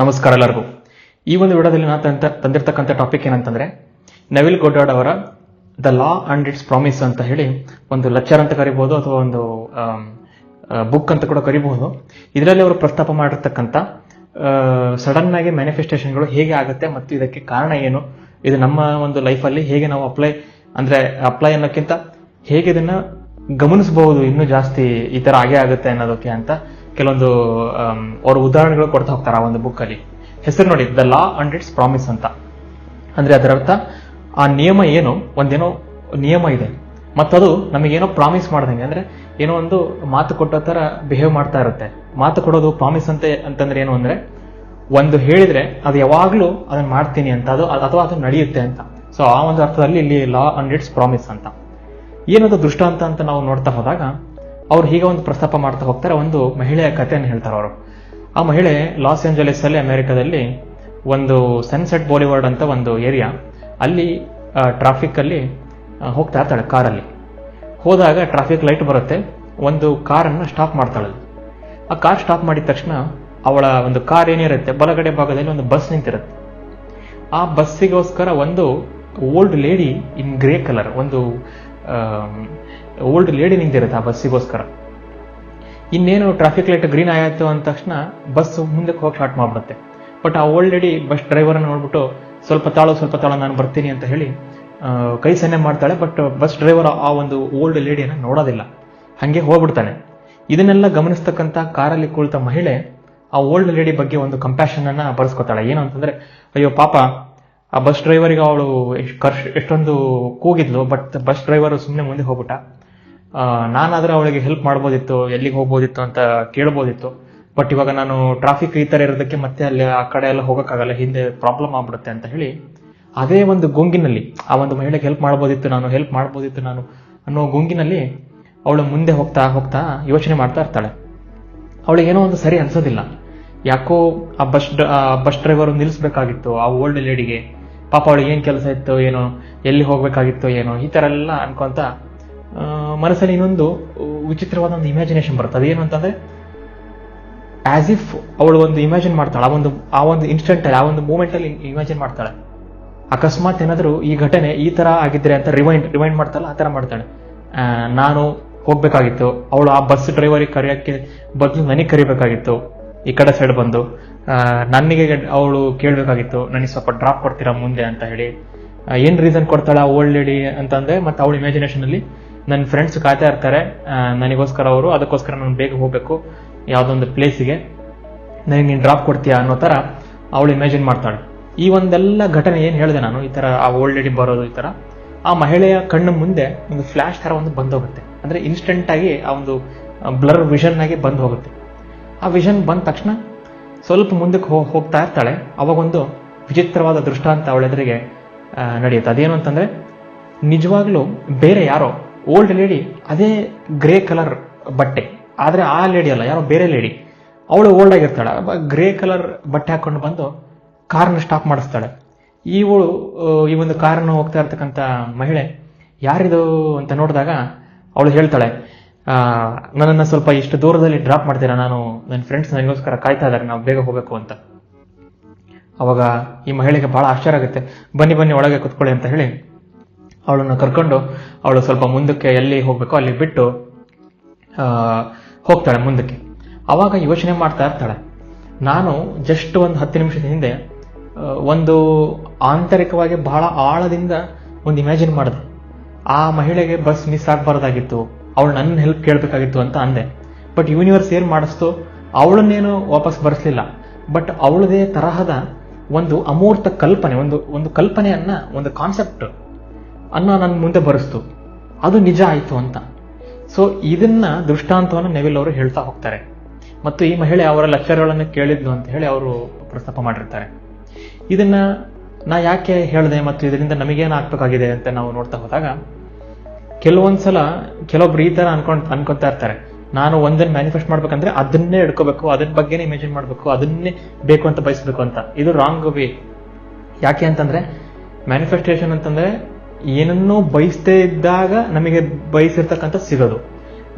ನಮಸ್ಕಾರ ಎಲ್ಲರಿಗೂ. ಈ ಒಂದು ವಿಡಿಯೋದಲ್ಲಿ ನಾನು ತಂದ- ತಂದಿರ್ತಕ್ಕಂಥ ಟಾಪಿಕ್ ಏನಂತಂದ್ರೆ, ನವಿಲ್ ಗೊಡ್ಡಾಡ್ ಅವರ the law and its promise ಅಂತ ಹೇಳಿ ಒಂದು ಲೆಕ್ಚರ್ ಅಂತ ಕರಿಬಹುದು ಅಥವಾ ಒಂದು ಬುಕ್ ಅಂತ ಕೂಡ ಕರಿಬಹುದು ಇದರಲ್ಲಿ ಅವರು ಪ್ರಸ್ತಾಪ ಮಾಡಿರ್ತಕ್ಕಂಥ ಸಡನ್ ಆಗಿ ಮ್ಯಾನಿಫೆಸ್ಟೇಷನ್ಗಳು ಹೇಗೆ ಆಗುತ್ತೆ ಮತ್ತು ಇದಕ್ಕೆ ಕಾರಣ ಏನು, ಇದು ನಮ್ಮ ಒಂದು ಲೈಫಲ್ಲಿ ಹೇಗೆ ನಾವು ಅಪ್ಲೈ ಅಂದ್ರೆ ಅಪ್ಲೈ ಅನ್ನೋಕ್ಕಿಂತ ಹೇಗೆ ಇದನ್ನ ಗಮನಿಸಬಹುದು ಇನ್ನೂ ಜಾಸ್ತಿ ಈ ತರ ಆಗೇ ಆಗುತ್ತೆ ಅನ್ನೋದಕ್ಕೆ ಅಂತ ಕೆಲವೊಂದು ಅವ್ರ ಉದಾಹರಣೆಗಳು ಕೊಡ್ತಾ ಹೋಗ್ತಾರೆ ಆ ಒಂದು ಬುಕ್ ಅಲ್ಲಿ. ಹೆಸರು ನೋಡಿ the law and its promise ಅಂತ. ಅಂದ್ರೆ ಅದರ ಅರ್ಥ, ಆ ನಿಯಮ ಏನು, ಒಂದೇನೋ ನಿಯಮ ಇದೆ. ಮತ್ತದು ನಮಗೇನೋ ಪ್ರಾಮಿಸ್ ಮಾಡ್ದಂಗೆ, ಅಂದ್ರೆ ಏನೋ ಒಂದು ಮಾತು ಕೊಟ್ಟ ತರ ಬಿಹೇವ್ ಮಾಡ್ತಾ ಇರುತ್ತೆ. ಮಾತು ಕೊಡೋದು ಪ್ರಾಮಿಸ್ ಅಂತ, ಅಂತಂದ್ರೆ ಏನು ಅಂದ್ರೆ, ಒಂದು ಹೇಳಿದ್ರೆ ಅದು ಯಾವಾಗ್ಲೂ ಅದನ್ನ ಮಾಡ್ತೀನಿ ಅಂತ, ಅದು, ಅಥವಾ ಅದು ನಡೆಯುತ್ತೆ ಅಂತ. ಸೊ ಆ ಒಂದು ಅರ್ಥದಲ್ಲಿ ಇಲ್ಲಿ ಲಾ ಅಂಡ್ ಇಟ್ಸ್ ಪ್ರಾಮಿಸ್ ಅಂತ. ಏನದು ದೃಷ್ಟಾಂತ ಅಂತ ನಾವು ನೋಡ್ತಾ ಹೋದಾಗ ಅವ್ರು ಹೀಗೆ ಒಂದು ಪ್ರಸ್ತಾಪ ಮಾಡ್ತಾ ಹೋಗ್ತಾರೆ, ಒಂದು ಮಹಿಳೆಯ ಕಥೆಯನ್ನು ಹೇಳ್ತಾರೆ ಅವರು. ಆ ಮಹಿಳೆ ಲಾಸ್ ಏಂಜಲೀಸ್ ಅಲ್ಲಿ ಅಮೆರಿಕದಲ್ಲಿ ಒಂದು ಸನ್ಸೆಟ್ ಬಾಲಿವುಡ್ ಅಂತ ಒಂದು ಏರಿಯಾ, ಅಲ್ಲಿ ಟ್ರಾಫಿಕ್ ಅಲ್ಲಿ ಹೋಗ್ತಾ ಇರ್ತಾಳೆ ಕಾರಲ್ಲಿ. ಹೋದಾಗ ಟ್ರಾಫಿಕ್ ಲೈಟ್ ಬರುತ್ತೆ, ಒಂದು ಕಾರನ್ನು ಸ್ಟಾಪ್ ಮಾಡ್ತಾಳೆ. ಆ ಕಾರ್ ಸ್ಟಾಪ್ ಮಾಡಿದ ತಕ್ಷಣ ಅವಳ ಒಂದು ಕಾರ್ ಏನಿರುತ್ತೆ, ಬಲಗಡೆ ಭಾಗದಲ್ಲಿ ಒಂದು ಬಸ್ ನಿಂತಿರುತ್ತೆ. ಆ ಬಸ್ಸಿಗೋಸ್ಕರ ಒಂದು old lady in grey colour, ಒಂದು ಓಲ್ಡ್ ಲೇಡಿ ನಿಂತಿರುತ್ತೆ ಆ ಬಸ್ಸಿಗೋಸ್ಕರ. ಇನ್ನೇನು ಟ್ರಾಫಿಕ್ ಲೈಟ್ ಗ್ರೀನ್ ಆಯಿತು ಅಂದ ತಕ್ಷಣ ಬಸ್ ಮುಂದಕ್ಕೆ ಹೋಗಿ ಸ್ಟಾರ್ಟ್ ಮಾಡಿಬಿಡುತ್ತೆ. ಬಟ್ ಆ ಓಲ್ಡ್ ಲೇಡಿ ಬಸ್ ಡ್ರೈವರನ್ನು ನೋಡ್ಬಿಟ್ಟು ಸ್ವಲ್ಪ ತಾಳು ಸ್ವಲ್ಪ ತಾಳು ನಾನು ಬರ್ತೀನಿ ಅಂತ ಹೇಳಿ ಕೈ ಸನ್ನೆ ಮಾಡ್ತಾಳೆ. ಬಟ್ ಬಸ್ ಡ್ರೈವರ್ ಆ ಒಂದು ಓಲ್ಡ್ ಲೇಡಿಯನ್ನು ನೋಡೋದಿಲ್ಲ. ಹಾಗೆ ಹೋಗ್ಬಿಡ್ತಾನೆ. ಇದನ್ನೆಲ್ಲ ಗಮನಿಸ್ತಕ್ಕಂಥ ಕಾರಲ್ಲಿ ಕುಳಿತ ಮಹಿಳೆ ಆ ಓಲ್ಡ್ ಲೇಡಿ ಬಗ್ಗೆ ಒಂದು ಕಂಪ್ಯಾಷನ್ ಅನ್ನ ಬರ್ಸ್ಕೊತಾಳೆ ಏನು ಅಂತಂದ್ರೆ, ಅಯ್ಯೋ ಪಾಪ ಆ ಬಸ್ ಡ್ರೈವರಿಗೆ ಅವಳು ಕರ್ಶ್ ಎಷ್ಟೊಂದು ಕೂಗಿದ್ಲು ಬಟ್ ಬಸ್ ಡ್ರೈವರ್ ಸುಮ್ಮನೆ ಮುಂದೆ ಹೋಗ್ಬಿಟ್ಟ. ನಾನಾದ್ರೆ ಅವಳಿಗೆ ಹೆಲ್ಪ್ ಮಾಡ್ಬೋದಿತ್ತು, ಎಲ್ಲಿಗೆ ಹೋಗ್ಬೋದಿತ್ತು ಅಂತ ಕೇಳ್ಬೋದಿತ್ತು. ಬಟ್ ಇವಾಗ ನಾನು ಟ್ರಾಫಿಕ್ ಈ ತರ ಇರೋದಕ್ಕೆ ಮತ್ತೆ ಅಲ್ಲಿ ಆ ಕಡೆ ಎಲ್ಲ ಹೋಗೋಕ್ಕಾಗಲ್ಲ, ಹಿಂದೆ ಪ್ರಾಬ್ಲಮ್ ಆಗ್ಬಿಡುತ್ತೆ ಅಂತ ಹೇಳಿ, ಅದೇ ಒಂದು ಗೊಂಗಿನಲ್ಲಿ, ಆ ಒಂದು ಮಹಿಳೆಗೆ ಹೆಲ್ಪ್ ಮಾಡ್ಬೋದಿತ್ತು, ನಾನು ಹೆಲ್ಪ್ ಮಾಡ್ಬೋದಿತ್ತು ನಾನು ಅನ್ನೋ ಗುಂಗಿನಲ್ಲಿ ಅವಳು ಮುಂದೆ ಹೋಗ್ತಾ ಹೋಗ್ತಾ ಯೋಚನೆ ಮಾಡ್ತಾ ಇರ್ತಾಳೆ. ಅವಳಿಗೆ ಏನೋ ಒಂದು ಸರಿ ಅನ್ಸೋದಿಲ್ಲ. ಯಾಕೋ ಆ ಬಸ್ ಬಸ್ ಡ್ರೈವರ್ ನಿಲ್ಲಿಸ್ಬೇಕಾಗಿತ್ತು ಆ ಓಲ್ಡ್ ಲೇಡಿಗೆ ಪಾಪ ಅವಳಿಗೆ ಏನು ಕೆಲಸ ಇತ್ತು ಏನೋ, ಎಲ್ಲಿ ಹೋಗ್ಬೇಕಾಗಿತ್ತು ಏನೋ, ಈ ತರ ಎಲ್ಲ ಅನ್ಕೊಂತ ಮನಸ್ಸಲ್ಲಿ ಇನ್ನೊಂದು ವಿಚಿತ್ರವಾದ ಒಂದು ಇಮ್ಯಾಜಿನೇಷನ್ ಬರುತ್ತೆ. ಅದೇನು ಅಂತಂದ್ರೆ ಆಸ್ ಇಫ್ ಅವಳು ಒಂದು ಇಮ್ಯಾಜಿನ್ ಮಾಡ್ತಾಳೆ. ಆ ಒಂದು ಆ ಒಂದು ಇನ್ಸ್ಟೆಂಟಲ್ಲಿ ಆ ಒಂದು ಮೂಮೆಂಟ್ ಅಲ್ಲಿ ಇಮ್ಯಾಜಿನ್ ಮಾಡ್ತಾಳೆ. ಅಕಸ್ಮಾತ್ ಏನಾದರೂ ಈ ಘಟನೆ ಈ ತರ ಆಗಿದ್ರೆ ಅಂತ ರಿವೈಂಡ್ ರಿವೈಂಡ್ ಮಾಡ್ತಾಳೆ, ಆ ತರ ಮಾಡ್ತಾಳೆ. ನಾನು ಹೋಗ್ಬೇಕಾಗಿತ್ತು. ಅವಳು ಆ ಬಸ್ ಡ್ರೈವರಿಗೆ ಕರೆಯೋಕ್ಕೆ ಬದಲು ನನಗೆ ಕರಿಬೇಕಾಗಿತ್ತು. ಈ ಕಡೆ ಸೈಡ್ ಬಂದು. ನನಗೆ ಅವಳು ಕೇಳಬೇಕಾಗಿತ್ತು, ನನಗೆ ಸ್ವಲ್ಪ ಡ್ರಾಪ್ ಕೊಡ್ತೀರಾ ಮುಂದೆ? ಅಂತ ಹೇಳಿ. ಏನು ರೀಸನ್ ಕೊಡ್ತಾಳ ಓಲ್ಡ್ ಲೇಡಿ ಅಂತಂದ್ರೆ, ಮತ್ತೆ ಅವಳ ಇಮ್ಯಾಜಿನೇಷನ್ ಅಲ್ಲಿ ನನ್ನ ಫ್ರೆಂಡ್ಸ್ ಕಾಯ್ತಾ ಇರ್ತಾರೆ. ನನಗೋಸ್ಕರ ಅವರು, ಅದಕ್ಕೋಸ್ಕರ ನಾನು ಬೇಗ ಹೋಗ್ಬೇಕು, ಯಾವ್ದೊಂದು ಪ್ಲೇಸಿಗೆ ನನಗೆ ನೀನು ಡ್ರಾಪ್ ಕೊಡ್ತೀಯಾ? ಅನ್ನೋ ತರ ಅವಳು ಇಮ್ಯಾಜಿನ್ ಮಾಡ್ತಾಳೆ. ಈ ಒಂದೆಲ್ಲ ಘಟನೆ ಏನ್ ಹೇಳಿದೆ ನಾನು, ಈ ತರ ಆ ಓಲ್ಡ್ ಲೇಡಿ ಬರೋದು, ಈ ತರ ಆ ಮಹಿಳೆಯ ಕಣ್ಣು ಮುಂದೆ ಒಂದು ಫ್ಲಾಶ್ ತರ ಒಂದು ಬಂದೋಗುತ್ತೆ. ಅಂದ್ರೆ ಇನ್ಸ್ಟೆಂಟ್ ಆಗಿ ಆ ಒಂದು ಬ್ಲರ್ ವಿಷನ್ ಆಗಿ ಬಂದು ಹೋಗುತ್ತೆ. ಆ ವಿಷನ್ ಬಂದ ತಕ್ಷಣ ಸ್ವಲ್ಪ ಮುಂದಕ್ಕೆ ಹೋಗ್ತಾ ಇರ್ತಾಳೆ. ಅವಾಗೊಂದು ವಿಚಿತ್ರವಾದ ದೃಷ್ಟಾಂತ ಅವಳ ಎದುರಿಗೆ ಆ, ನಡೆಯುತ್ತೆ. ಅದೇನು ಅಂತಂದ್ರೆ ನಿಜವಾಗ್ಲೂ ಬೇರೆ ಯಾರೋ ಓಲ್ಡ್ ಲೇಡಿ ಅದೇ ಗ್ರೇ ಕಲರ್ ಬಟ್ಟೆ. ಆದ್ರೆ ಆ ಲೇಡಿ ಅಲ್ಲ ಯಾರೋ ಬೇರೆ ಲೇಡಿ. ಅವಳು ಓಲ್ಡ್ ಆಗಿರ್ತಾಳೆ. ಗ್ರೇ ಕಲರ್ ಬಟ್ಟೆ ಹಾಕೊಂಡು ಬಂದು ಕಾರ್ನ ಸ್ಟಾಪ್ ಮಾಡಿಸ್ತಾಳೆ. ಇವಳು ಈ ಒಂದು ಕಾರನ್ನು ಹೋಗ್ತಾ ಇರ್ತಕ್ಕಂಥ ಮಹಿಳೆ ಯಾರಿದು ಅಂತ ನೋಡಿದಾಗ ಅವಳು ಹೇಳ್ತಾಳೆ ನನ್ನನ್ನು ಸ್ವಲ್ಪ ಇಷ್ಟು ದೂರದಲ್ಲಿ ಡ್ರಾಪ್ ಮಾಡ್ತೀರಾ ನಾನು? ನನ್ನ ಫ್ರೆಂಡ್ಸ್ ನನಗೋಸ್ಕರ ಕಾಯ್ತಾ ಇದ್ದಾರೆ, ನಾವು ಬೇಗ ಹೋಗಬೇಕು ಅಂತ. ಅವಾಗ ಈ ಮಹಿಳೆಗೆ ಬಹಳ ಆಶ್ಚರ್ಯ ಆಗುತ್ತೆ. ಬನ್ನಿ ಬನ್ನಿ, ಒಳಗೆ ಕುತ್ಕೊಳ್ಳಿ ಅಂತ ಹೇಳಿ ಅವಳನ್ನು ಕರ್ಕೊಂಡು ಅವಳು ಸ್ವಲ್ಪ ಮುಂದಕ್ಕೆ ಎಲ್ಲಿ ಹೋಗ್ಬೇಕೋ ಅಲ್ಲಿ ಬಿಟ್ಟು ಹೋಗ್ತಾಳೆ ಮುಂದಕ್ಕೆ. ಅವಾಗ ಯೋಚನೆ ಮಾಡ್ತಾ ಇರ್ತಾಳೆ. ನಾನು ಜಸ್ಟ್ ಒಂದು ಹತ್ತು ನಿಮಿಷದ ಹಿಂದೆ ಒಂದು ಆಂತರಿಕವಾಗಿ ಬಹಳ ಆಳದಿಂದ ಒಂದು ಇಮ್ಯಾಜಿನ್ ಮಾಡಿದೆ. ಆ ಮಹಿಳೆಗೆ ಬಸ್ ಮಿಸ್ ಆಗಬಾರ್ದಾಗಿತ್ತು. ಅವಳು ನನ್ನ ಹೆಲ್ಪ್ ಕೇಳಬೇಕಾಗಿತ್ತು ಅಂತ ಅಂದೆ. ಬಟ್ ಯೂನಿವರ್ಸ್ ಏನು ಮಾಡಿಸ್ತು? ಅವಳನ್ನೇನು ವಾಪಸ್ ಬರೆಸಲಿಲ್ಲ. ಬಟ್ ಅವಳದೇ ತರಹದ ಒಂದು ಅಮೂರ್ತ ಕಲ್ಪನೆ, ಒಂದು ಒಂದು ಕಲ್ಪನೆಯನ್ನ, ಒಂದು ಕಾನ್ಸೆಪ್ಟ್ ಅನ್ನ ನನ್ನ ಮುಂದೆ ಬರೆಸ್ತು. ಅದು ನಿಜ ಆಯಿತು ಅಂತ. ಸೊ ಇದನ್ನ ದೃಷ್ಟಾಂತವನ್ನು ನೆವಿಲ್ ಅವರು ಹೇಳ್ತಾ ಹೋಗ್ತಾರೆ. ಮತ್ತು ಈ ಮಹಿಳೆ ಅವರ ಲೆಕ್ಚರ್ಗಳನ್ನು ಕೇಳಿದ್ಲು ಅಂತ ಹೇಳಿ ಅವರು ಪ್ರಸ್ತಾಪ ಮಾಡಿರ್ತಾರೆ. ಇದನ್ನ ನಾ ಯಾಕೆ ಹೇಳಿದೆ ಮತ್ತು ಇದರಿಂದ ನಮಗೇನು ಆಗ್ಬೇಕಾಗಿದೆ ಅಂತ ನಾವು ನೋಡ್ತಾ ಹೋದಾಗ ಕೆಲವೊಂದ್ಸಲ ಕೆಲವೊಬ್ರು ಈ ತರ ಅನ್ಕೊಂಡ್ ಅನ್ಕೊಂತಾ ಇರ್ತಾರೆ. ನಾನು ಒಂದನ್ನ ಮ್ಯಾನಿಫೆಸ್ಟ್ ಮಾಡ್ಬೇಕಂದ್ರೆ ಅದನ್ನೇ ಹಿಡ್ಕೋಬೇಕು ಅದನ್ನ ಬಗ್ಗೆನೇ ಇಮೇಜಿನ್ ಮಾಡ್ಬೇಕು, ಅದನ್ನೇ ಬೇಕು ಅಂತ ಬಯಸ್ಬೇಕು ಅಂತ. ಇದು ರಾಂಗ್ ವೇ ಯಾಕೆ ಅಂತಂದ್ರೆ ಮ್ಯಾನಿಫೆಸ್ಟೇಷನ್ ಅಂತಂದ್ರೆ ಏನನ್ನೂ ಬಯಸದೇ ಇದ್ದಾಗ ನಮಗೆ ಬಯಸಿರ್ತಕ್ಕಂಥ ಸಿಗೋದು.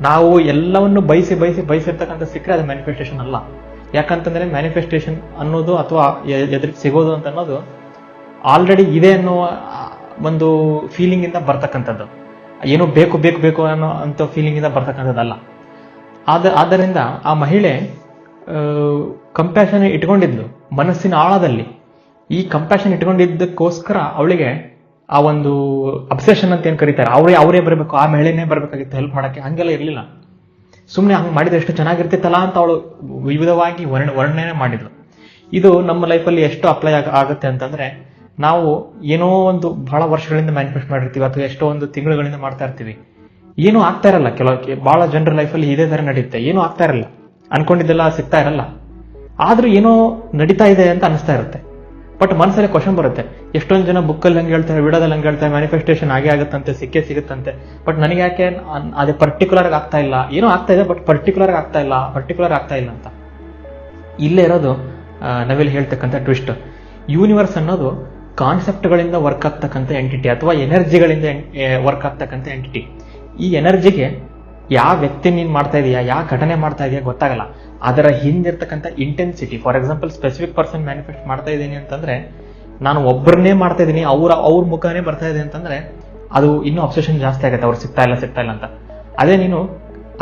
ನಾವು ಎಲ್ಲವನ್ನು ಬಯಸಿ ಬಯಸಿ, ಬಯಸಿರ್ತಕ್ಕಂಥ ಸಿಕ್ಕರೆ ಅದು ಮ್ಯಾನಿಫೆಸ್ಟೇಷನ್ ಅಲ್ಲ. ಯಾಕಂತಂದ್ರೆ ಮ್ಯಾನಿಫೆಸ್ಟೇಷನ್ ಅನ್ನೋದು ಅಥವಾ ಎದುರಿಗೆ ಸಿಗೋದು ಅಂತ ಅನ್ನೋದು ಆಲ್ರೆಡಿ ಇದೆ ಅನ್ನೋ ಒಂದು ಫೀಲಿಂಗ್ ಇಂದ ಬರ್ತಕ್ಕಂಥದ್ದು. ಏನೋ ಬೇಕು ಬೇಕು ಬೇಕು ಅನ್ನೋ ಅಂತ ಫೀಲಿಂಗ್ ಇಂದ ಬರ್ತಕ್ಕಂಥದ್ದಲ್ಲ. ಆದ, ಆದ್ದರಿಂದ ಆ ಮಹಿಳೆ ಕಂಪ್ಯಾಷನ್ ಇಟ್ಕೊಂಡಿದ್ಲು, ಮನಸ್ಸಿನ ಆಳದಲ್ಲಿ. ಈ ಕಂಪ್ಯಾಷನ್ ಇಟ್ಕೊಂಡಿದ್ದಕ್ಕೋಸ್ಕರ ಅವಳಿಗೆ ಆ ಒಂದು ಅಬ್ಸೆಷನ್ ಅಂತ ಏನ್ ಕರೀತಾರೆ? ಅವರೇ ಅವರೇ ಬರಬೇಕು, ಆ ಮಹಿಳೆನೇ ಬರಬೇಕಾಗಿತ್ತು ಹೆಲ್ಪ್ ಮಾಡಕ್ಕೆ. ಹಂಗೆಲ್ಲ ಇರಲಿಲ್ಲ. ಸುಮ್ಮನೆ ಹಂಗೆ ಮಾಡಿದ್ರೆ ಎಷ್ಟು ಚೆನ್ನಾಗಿರ್ತಿತ್ತಲ್ಲ ಅಂತ ಅವಳು ವಿವಿಧವಾಗಿ ವರ್ಣ, ವರ್ಣನೆ ಮಾಡಿದ್ಲು. ಇದು ನಮ್ಮ ಲೈಫಲ್ಲಿ ಎಷ್ಟು ಅಪ್ಲೈ ಆಗ, ಆಗುತ್ತೆ ಅಂತಂದ್ರೆ ನಾವು ಏನೋ ಒಂದು ಬಹಳ ವರ್ಷಗಳಿಂದ ಮ್ಯಾನಿಫೆಸ್ಟ್ ಮಾಡಿರ್ತೀವಿ ಅಥವಾ ಎಷ್ಟೋ ಒಂದು ತಿಂಗಳುಗಳಿಂದ ಮಾಡ್ತಾ ಇರ್ತೀವಿ. ಏನೂ ಆಗ್ತಾ ಇರಲ್ಲ. ಕೆಲವಕ್ಕೆ ಬಹಳ ಜನರ ಲೈಫಲ್ಲಿ ಇದೇ ತರ ನಡೆಯುತ್ತೆ ಏನೂ ಆಗ್ತಾ ಇರಲ್ಲ. ಅನ್ಕೊಂಡಿದ್ದೆಲ್ಲ ಸಿಗ್ತಾ ಇರಲ್ಲ. ಆದ್ರೂ ಏನೋ ನಡೀತಾ ಇದೆ ಅಂತ ಅನಿಸ್ತಾ ಇರುತ್ತೆ. ಬಟ್ ಮನಸ್ಸಲ್ಲಿ ಕ್ವಶನ್ ಬರುತ್ತೆ. ಎಷ್ಟೊಂದು ಜನ ಬುಕ್ಕಲ್ಲಿ ಹಂಗೆ ಹೇಳ್ತಾರೆ ವಿಡೋದಲ್ಲಿ ಹಂಗೆ ಹೇಳ್ತಾರೆ ಮ್ಯಾನಿಫೆಸ್ಟೇಷನ್ ಆಗೇ ಆಗುತ್ತಂತೆ ಸಿಕ್ಕೇ ಸಿಗುತ್ತಂತೆ. ಬಟ್ ನನಗೆ ಯಾಕೆ ಅದೇ ಪರ್ಟಿಕ್ಯುಲರ್ ಆಗಿ ಆಗ್ತಾ ಇಲ್ಲ? ಏನೋ ಆಗ್ತಾ ಇದೆ ಬಟ್ ಪರ್ಟಿಕ್ಯುಲರ್ ಆಗ್ತಾ ಇಲ್ಲ ಪರ್ಟಿಕ್ಯುಲರ್ ಆಗ್ತಾ ಇಲ್ಲ ಅಂತ. ಇಲ್ಲೇ ಇರೋದು ಆ, ನಾವಿಲ್ಲಿ ಹೇಳ್ತಕ್ಕಂಥ ಟ್ವಿಸ್ಟ್ ಯೂನಿವರ್ಸ್ ಅನ್ನೋದು ಕಾನ್ಸೆಪ್ಟ್ಗಳಿಂದ ವರ್ಕ್ ಆಗ್ತಕ್ಕಂಥ ಎಂಟಿಟಿ ಅಥವಾ ಎನರ್ಜಿಗಳಿಂದ ವರ್ಕ್ ಆಗ್ತಕ್ಕಂಥ ಎಂಟಿಟಿ ಈ ಎನರ್ಜಿಗೆ ಯಾವ ವ್ಯಕ್ತಿ ನೀನ್ ಮಾಡ್ತಾ ಇದೀಯಾ, ಯಾವ ಘಟನೆ ಮಾಡ್ತಾ ಇದೆಯಾ ಗೊತ್ತಾಗಲ್ಲ. ಅದರ ಹಿಂದಿರ್ತಕ್ಕಂಥ intensity for example specific person manifest ಮಾಡ್ತಾ ಇದ್ದೀನಿ ಅಂತಂದ್ರೆ, ನಾನು ಒಬ್ಬರನ್ನೇ ಮಾಡ್ತಾ ಇದ್ದೀನಿ ಅವರ, ಅವ್ರ ಮುಖನೇ ಬರ್ತಾ ಇದೆ ಅಂತಂದ್ರೆ, ಅದು ಇನ್ನೂ ಅಬ್ಸೆಷನ್ ಜಾಸ್ತಿ ಆಗುತ್ತೆ, ಅವ್ರು ಸಿಗ್ತಾ ಇಲ್ಲ ಸಿಗ್ತಾ ಇಲ್ಲ ಅಂತ. ಅದೇ ನೀನು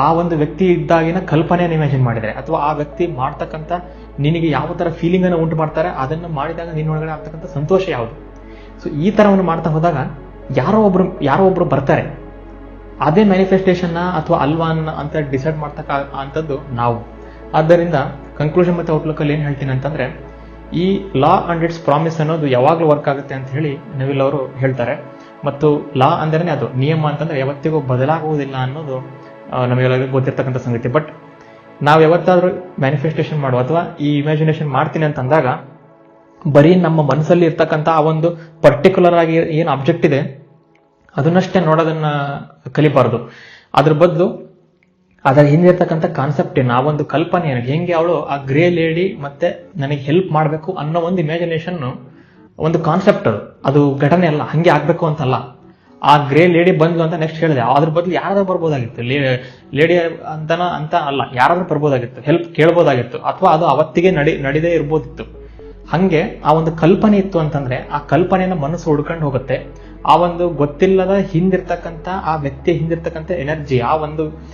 ಆ ಒಂದು ವ್ಯಕ್ತಿ ಇದ್ದಾಗಿನ ಕಲ್ಪನೆಯನ್ನು ಇಮ್ಯಾಜಿನ್ ಮಾಡಿದರೆ ಅಥವಾ ಆ ವ್ಯಕ್ತಿ ಮಾಡ್ತಕ್ಕಂಥ ನಿನಗೆ ಯಾವ ಥರ ಫೀಲಿಂಗ್ ಅನ್ನು ಉಂಟು ಮಾಡ್ತಾರೆ, ಅದನ್ನು ಮಾಡಿದಾಗ ನಿನ್ನೊಳಗಡೆ ಆಗ್ತಕ್ಕಂಥ ಸಂತೋಷ ಯಾವುದು? ಸೊ ಈ ಥರವನ್ನು ಮಾಡ್ತಾ ಹೋದಾಗ ಯಾರೋ ಒಬ್ರು ಯಾರೋ ಒಬ್ರು ಬರ್ತಾರೆ. ಅದೇ ಮ್ಯಾನಿಫೆಸ್ಟೇಷನ್ನ ಅಥವಾ ಅಲ್ವಾ ಅನ್ನ ಅಂತ ಡಿಸೈಡ್ ಮಾಡ್ತಕ್ಕ ಅಂಥದ್ದು ನಾವು. ಆದ್ದರಿಂದ ಕನ್ಕ್ಲೂಷನ್ ಮತ್ತು ಔಟ್ಲುಕ್ ಏನು ಏನ್ ಹೇಳ್ತೀನಿ ಅಂತಂದ್ರೆ, ಈ ಲಾ ಅಂಡ್ ಇಟ್ಸ್ ಪ್ರಾಮಿಸ್ ಅನ್ನೋದು ಯಾವಾಗಲೂ ವರ್ಕ್ ಆಗುತ್ತೆ ಅಂತ ಹೇಳಿ ನವಿಲ್ ಅವರು ಹೇಳ್ತಾರೆ. ಮತ್ತು ಲಾ ಅಂದ್ರೆ ಅದು ನಿಯಮ ಅಂತಂದ್ರೆ ಯಾವತ್ತಿಗೂ ಬದಲಾಗುವುದಿಲ್ಲ ಅನ್ನೋದು ಆ, ನಮಗೆಲ್ಲರಿಗೂ ಗೊತ್ತಿರ್ತಕ್ಕಂಥ ಸಂಗತಿ. ಬಟ್ ನಾವು ಯಾವತ್ತಾದ್ರೂ ಮ್ಯಾನಿಫೆಸ್ಟೇಷನ್ ಮಾಡುವ ಅಥವಾ ಈ ಇಮ್ಯಾಜಿನೇಷನ್ ಮಾಡ್ತೀನಿ ಅಂತ ಅಂದಾಗ ಬರೀ ನಮ್ಮ ಮನಸ್ಸಲ್ಲಿ ಇರ್ತಕ್ಕಂಥ ಆ ಒಂದು ಪರ್ಟಿಕ್ಯುಲರ್ ಆಗಿ ಏನು ಆಬ್ಜೆಕ್ಟ್ ಇದೆ ಅದನ್ನಷ್ಟೇ ನೋಡೋದನ್ನ ಕಲಿಬಾರ್ದು. ಅದ್ರ ಬದಲು ಅದರ ಹಿಂದಿರ್ತಕ್ಕಂಥ ಕಾನ್ಸೆಪ್ಟ್ ಏನು ಆ ಒಂದು ಕಲ್ಪನೆ ಏನು ಹೆಂಗೆ ಅವಳು ಆ ಗ್ರೇ ಲೇಡಿ ಮತ್ತೆ ನನಗೆ ಹೆಲ್ಪ್ ಮಾಡಬೇಕು ಅನ್ನೋ ಒಂದು ಇಮ್ಯಾಜಿನೇಷನ್ ಒಂದು ಕಾನ್ಸೆಪ್ಟ್ ಅದು. ಅದು ಘಟನೆ ಅಲ್ಲ ಹಂಗೆ ಆಗ್ಬೇಕು ಅಂತಲ್ಲ. ಆ ಗ್ರೇ ಲೇಡಿ ಬಂದ್ಲು ಅಂತ ನೆಕ್ಸ್ಟ್ ಹೇಳಿದೆ. ಅದ್ರ ಬದಲು ಯಾರಾದ್ರೂ ಬರ್ಬೋದಾಗಿತ್ತು. ಲೇಡಿ ಅಂತನ, ಅಂತ ಅಲ್ಲ, ಯಾರಾದ್ರೂ ಬರ್ಬೋದಾಗಿತ್ತು. ಹೆಲ್ಪ್ ಕೇಳ್ಬೋದಾಗಿತ್ತು. ಅಥವಾ ಅದು ಅವತ್ತಿಗೆ ನಡಿ, ನಡಿದೇ ಇರ್ಬೋದಿತ್ತು. ಹಂಗೆ ಆ ಒಂದು ಕಲ್ಪನೆ ಇತ್ತು ಅಂತಂದ್ರೆ, ಆ ಕಲ್ಪನೆಯನ್ನ ಮನಸ್ಸು ಹುಡ್ಕೊಂಡು ಹೋಗುತ್ತೆ. ಆ ಒಂದು ಗೊತ್ತಿಲ್ಲದ ಹಿಂದಿರ್ತಕ್ಕಂಥ, ಆ ವ್ಯಕ್ತಿಯ ಹಿಂದಿರ್ತಕ್ಕಂಥ ಎನರ್ಜಿ ಆ ಒಂದು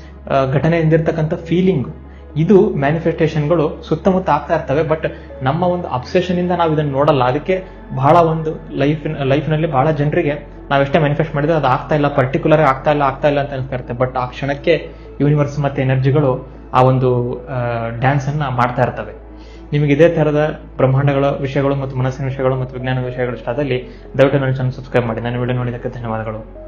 ಘಟನೆ ಹಿಂದಿರ್ತಕ್ಕಂಥ ಫೀಲಿಂಗ್ ಇದು ಮ್ಯಾನಿಫೆಸ್ಟೇಷನ್ಗಳು ಸುತ್ತಮುತ್ತ ಆಗ್ತಾ ಇರ್ತವೆ. ಬಟ್ ನಮ್ಮ ಒಂದು ಅಬ್ಸೆಷನ್ ಇಂದ ನಾವು ಇದನ್ನ ನೋಡಲ್ಲ. ಅದಕ್ಕೆ ಬಹಳ ಒಂದು ಲೈಫ್ ಲೈಫ್ನಲ್ಲಿ ಬಹಳ ಜನರಿಗೆ ನಾವೆಷ್ಟೇ ಮ್ಯಾನಿಫೆಸ್ಟ್ ಮಾಡಿದ್ರೆ ಅದು ಆಗ್ತಾ ಇಲ್ಲ ಪರ್ಟಿಕ್ಯುಲರ್ ಆಗ್ತಾ ಇಲ್ಲ ಆಗ್ತಾ ಇಲ್ಲ ಅಂತ ಅನಿಸ್ತಾ ಬಟ್ ಆ ಕ್ಷಣಕ್ಕೆ ಯೂನಿವರ್ಸ್ ಮತ್ತೆ ಎನರ್ಜಿಗಳು ಆ ಒಂದು ಡ್ಯಾನ್ಸ್ ಅನ್ನ ಮಾಡ್ತಾ ಇರ್ತವೆ. ನಿಮಗೆ ಇದೇ ತರದ ಬ್ರಹ್ಮಾಂಡಗಳ ವಿಷಯಗಳು ಮತ್ತು ಮನಸ್ಸಿನ ವಿಷಯಗಳು ಮತ್ತು ವಿಜ್ಞಾನ ವಿಷಯಗಳು ಇಷ್ಟ ಆದಲ್ಲಿ ದಯವಿಟ್ಟು ನನ್ನ ಚಾನಲ್ ಸಬ್ಸ್ಕ್ರೈಬ್ ಮಾಡಿ. ನನ್ನ ವಿಡಿಯೋ ನೋಡಿದ್ದಕ್ಕೆ ಧನ್ಯವಾದಗಳು.